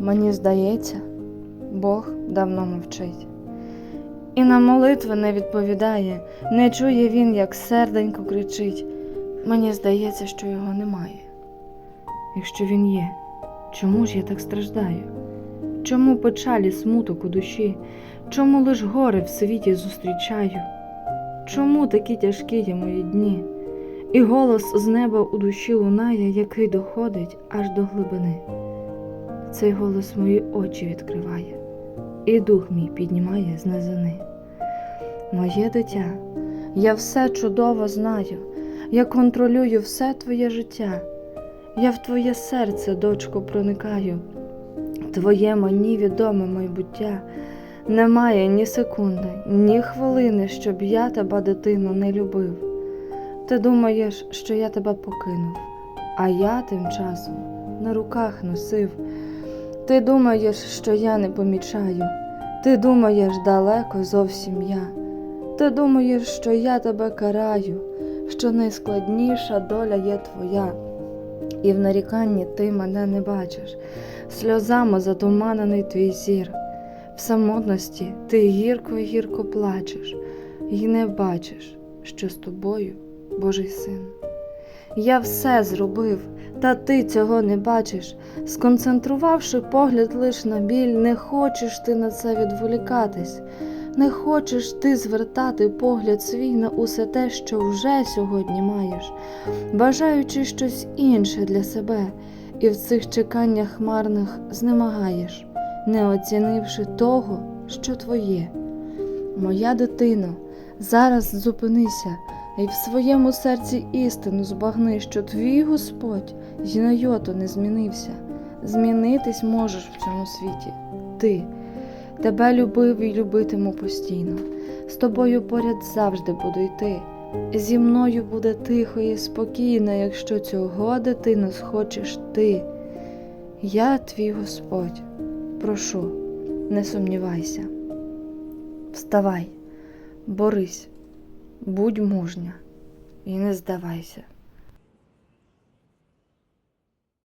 Мені здається, Бог давно мовчить. І на молитви не відповідає, не чує він, як серденько кричить. Мені здається, що його немає. Якщо він є, чому ж я так страждаю? Чому печалі смуток у душі? Чому лиш гори в світі зустрічаю? Чому такі тяжкі є мої дні? І голос з неба у душі лунає, який доходить аж до глибини. Цей голос мої очі відкриває, і дух мій піднімає з низини. Моє дитя, я все чудово знаю, я контролюю все твоє життя. Я в твоє серце, дочко, проникаю, твоє мені відоме майбуття. Немає ні секунди, ні хвилини, щоб я тебе, дитино, не любив. Ти думаєш, що я тебе покинув, а я тим часом на руках носив. Ти думаєш, що я не помічаю, ти думаєш далеко зовсім я. Ти думаєш, що я тебе караю, що найскладніша доля є твоя, і в наріканні ти мене не бачиш, сльозами затуманений твій зір. В самотності ти гірко гірко плачеш, і не бачиш, що з тобою Божий син. Я все зробив, та ти цього не бачиш. Сконцентрувавши погляд лиш на біль, не хочеш ти на це відволікатись, не хочеш ти звертати погляд свій на усе те, що вже сьогодні маєш, бажаючи щось інше для себе, і в цих чеканнях марних знемагаєш, не оцінивши того, що твоє. Моя дитино, зараз зупинися і в своєму серці істину збагни, що твій Господь й на йоту не змінився. Змінитись можеш в цьому світі. Ти тебе любив і любитиму постійно. З тобою поряд завжди буду йти. Зі мною буде тихо і спокійно, якщо цього дитино схочеш ти. Я твій Господь, прошу, не сумнівайся. Вставай, борись, будь мужня і не здавайся.